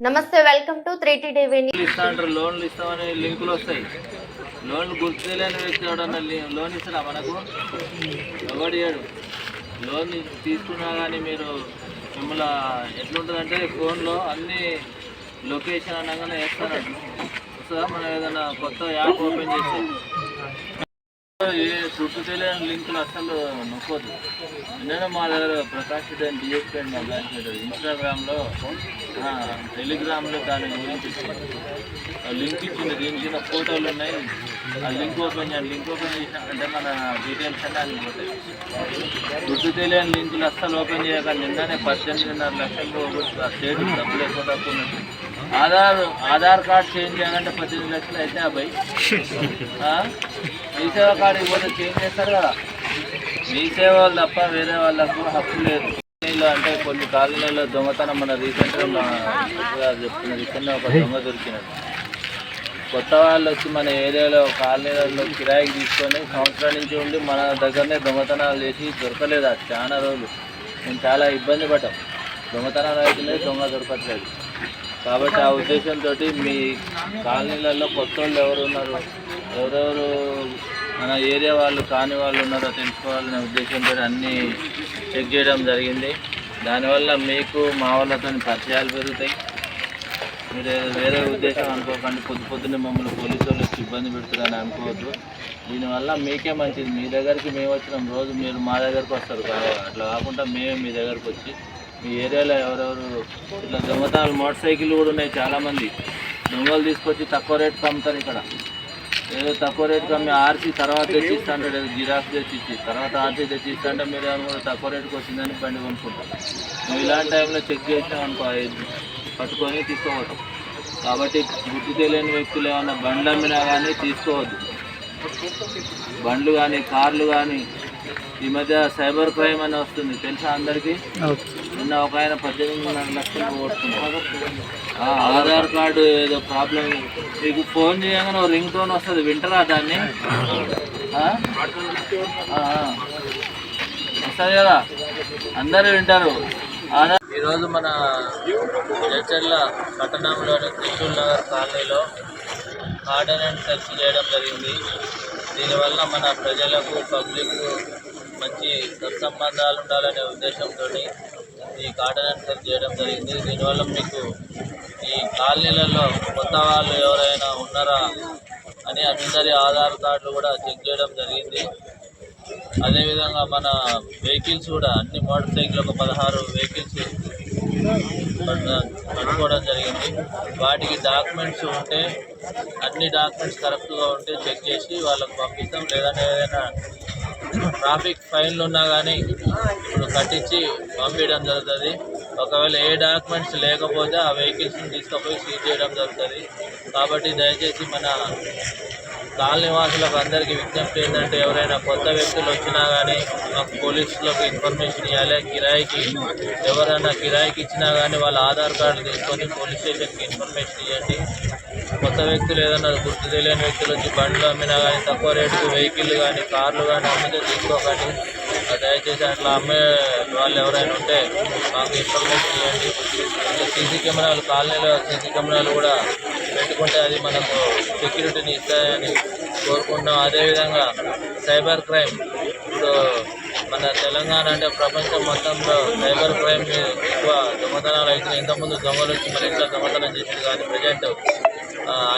నమస్తే welcome to three T TV ఇస్తా అంటారు. లోన్లు ఇస్తామని లింకులు వస్తాయి. లోన్లు గుర్తు వ్యక్తి ఎవడన్నా లోన్ ఇస్తారా మనకు? ఎవడియాడు లోన్ తీసుకున్నా కానీ మీరు మిమ్మల్ని ఎట్లుంటుందంటే ఫోన్లో అన్ని లొకేషన్ అనగానే వేస్తారు వస్తుందా? మనం ఏదైనా కొత్త యాప్ ఓపెన్ చేస్తే ఏ గుర్తు తెలియని లింకులు అసలు నొక్కొద్దు నేను మా దగ్గర ప్రకాష్ రెడ్డి అని డిఎస్పీ అని మా బ్రాంచ్ ఇన్స్టాగ్రామ్లో టెలిగ్రామ్లో దాని గురించి లింక్ ఇచ్చింది. దీని కింద ఫోటోలు ఉన్నాయి. ఆ లింక్ ఓపెన్ చేయండి. లింక్ ఓపెన్ చేసినాకంటే మన డీటెయిల్స్ అన్నీ అది పోతాయి గుర్తు తెలియని లింకులు అస్సలు ఓపెన్ చేయకండి. నిన్ననే పద్దెనిమిదిన్నర లక్షలు పోగొట్టు ఆ స్టేట్ డబ్బులు ఎక్కువ తక్కువ ఉన్నట్టు. ఆధార్ ఆధార్ కార్డ్ చేంజ్ చేయాలంటే పద్దెనిమిది లక్షలు అయితే అబ్బాయి మీ సేవ కార్డు పోతే చేంజ్ చేస్తారు కదా. మీ సేవ వాళ్ళు తప్ప వేరే వాళ్ళకు హక్కు లేదు. అంటే కొన్ని కాలనీలో దొంగతనం మన రీసెంట్గా చెప్తున్న రీసెంట్గా ఒక దొంగ దొరికినది కొత్త వాళ్ళు వచ్చి మన ఏరియాలో కాలనీలలో కిరాయికి తీసుకొని సంవత్సరం నుంచి ఉండి మన దగ్గరనే దొంగతనాలు చేసి దొరకలేదు. అది చాలా రోజులు. మేము చాలా ఇబ్బంది పడ్డాం. దొంగతనాలు అవుతున్నాయి దొంగ దొరకట్లేదు. కాబట్టి ఆ ఉద్దేశంతో మీ కాలనీలలో కొత్త వాళ్ళు ఎవరు ఉన్నారు? ఎవరెవరు మన ఏరియా వాళ్ళు కాని వాళ్ళు ఉన్నారో తెలుసుకోవాలనే ఉద్దేశంతో అన్నీ చెక్ చేయడం జరిగింది. దానివల్ల మీకు మా వాళ్ళతో పరిచయాలు పెరుగుతాయి. మీరు వేరే ఉద్దేశం అనుకోకండి. పొద్దు పొద్దున్నే మమ్మల్ని పోలీసు వాళ్ళు ఇబ్బంది పెడుతున్నారని అనుకోవద్దు. దీనివల్ల మీకే మంచిది. మీ దగ్గరికి మేము వచ్చినాం. రోజు మీరు మా దగ్గరకు వస్తారు. అట్లా కాకుండా మేమే మీ దగ్గరకు వచ్చి మీ ఏరియాలో ఎవరెవరు? ఇట్లా దొంగతనాలు మోటార్ సైకిల్ కూడా ఉన్నాయి చాలామంది. దొంగలు తీసుకొచ్చి తక్కువ రేటుకి అమ్ముతారు ఇక్కడ. ఏదో తక్కువ రేటుకి అమ్మి ఆర్సీ తర్వాత తెచ్చిస్తా అంటాడు ఏదో జిరాక్స్ తెచ్చిచ్చి తర్వాత ఆర్సీ తెచ్చిస్తా అంటే మీరు ఏమనుకుంటారు తక్కువ రేటుకి వచ్చిందని బండి కొనుక్కుంటాం నువ్వు ఇలాంటి టైంలో చెక్ చేసినావు అనుకో పట్టుకొని తీసుకోవద్దు కాబట్టి గుర్తు తెలియని వ్యక్తులు ఏమన్నా బండ్లు అమ్మినా కానీ తీసుకోవద్దు. బండ్లు కానీ కార్లు కానీ ఈ మధ్య సైబర్ క్రైమ్ అని వస్తుంది. తెలుసా అందరికీ? నిన్న ఒక ఆయన పద్దెనిమిదిన్నర లక్షలు పోగొట్టుకున్నాడు. ఆ, ఆధార్ కార్డు ఏదో ప్రాబ్లం. మీకు ఫోన్ చేయగానే రింగ్ టోన్ వస్తుంది వింటరా దాన్ని? వస్తుంది కదా? అందరూ వింటారు. ఆధార్ ఈరోజు మన జడ్చర్ల పట్టణంలోని త్రిశూల్ నగర్ కాలనీలో ఆర్డినెన్స్ సెర్చ్ చేయడం జరిగింది. దీనివల్ల మన ప్రజలకు పబ్లిక్ మంచి సత్సంబంధాలు ఉండాలనే ఉద్దేశంతో ఈ గార్డెన్ ఎంటర్ చేయడం జరిగింది. దీనివల్ల మీకు ఈ కాలనీలలో కొత్త వాళ్ళు ఎవరైనా ఉన్నారా అని అందరి ఆధార్ కార్డులు కూడా చెక్ చేయడం జరిగింది. అదేవిధంగా మన వెహికల్స్ కూడా అన్ని మోటార్ సైకిల్ ఒక పదహారు వెహికల్స్ పట్ట- పట్టుకోవడం జరిగింది. వాటికి డాక్యుమెంట్స్ ఉంటే అన్ని డాక్యుమెంట్స్ కరెక్ట్గా ఉంటే చెక్ చేసి వాళ్ళకు పంపిస్తాం. లేదంటే ఏదైనా ట్రాఫిక్ ఫైన్లు ఉన్నా కానీ ఇప్పుడు కట్టించి పంపించడం జరుగుతుంది. ఒకవేళ ఏ డాక్యుమెంట్స్ లేకపోతే ఆ వెహికల్స్ని తీసుకుపోయి సీజ్ చేయడం జరుగుతుంది. కాబట్టి దయచేసి మన కాలనివాసులకు అందరికీ విజ్ఞప్తి ఏంటంటే ఎవరైనా కొత్త వ్యక్తులు వచ్చినా కానీ మాకు పోలీసులకు ఇన్ఫర్మేషన్ ఇవ్వాలి కిరాయికి ఎవరైనా కిరాయికి ఇచ్చినా కానీ వాళ్ళ ఆధార్ కార్డు తీసుకొని పోలీస్ స్టేషన్కి ఇన్ఫర్మేషన్ ఇవ్వండి కొత్త వ్యక్తులు ఏదైనా గుర్తు తెలియని వ్యక్తులు వచ్చి బండ్లు అమ్మినా కానీ తక్కువ రేటుకు వెహికల్ కానీ కార్లు కానీ అమ్మితే తీసుకోకండి. దయచేసి అట్లా అమ్మే వాళ్ళు ఎవరైనా ఉంటే మాకు ఇన్ఫర్మేషన్ ఇవ్వండి. సీసీ కెమెరాలు కాలనీలో సీసీ కెమెరాలు కూడా పెట్టుకుంటే అది మనకు సెక్యూరిటీని ఇస్తాయని కోరుకుంటున్నాం. అదేవిధంగా సైబర్ క్రైమ్ ఇప్పుడు మన తెలంగాణ అంటే ప్రపంచం మొత్తంలో సైబర్ క్రైమ్ మీద ఎక్కువ దొంగతనాలు అవుతున్నాయి. ఇంతకుముందు దొంగలు వచ్చి మన ఇంట్లో దొంగతనం చేసేది కానీ ప్రజెంట్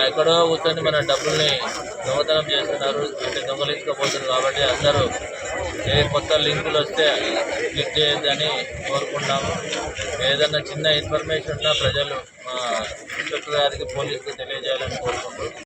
ఎక్కడో కూర్చొని మన డబ్బుల్ని దొంగతనం చేస్తున్నారు అంటే దొంగలించుకోబోతున్నారు కాబట్టి అందరూ ఏ కొత్త లింకులు వస్తే క్లిక్ చేయొద్దని కోరుకుంటున్నాము ఏదైనా చిన్న ఇన్ఫర్మేషన్ ఉన్నా ప్రజలు మా ఇన్స్పెక్టర్ గారికి పోలీసుకు తెలియజేయాలని కోరుకుంటున్నాం.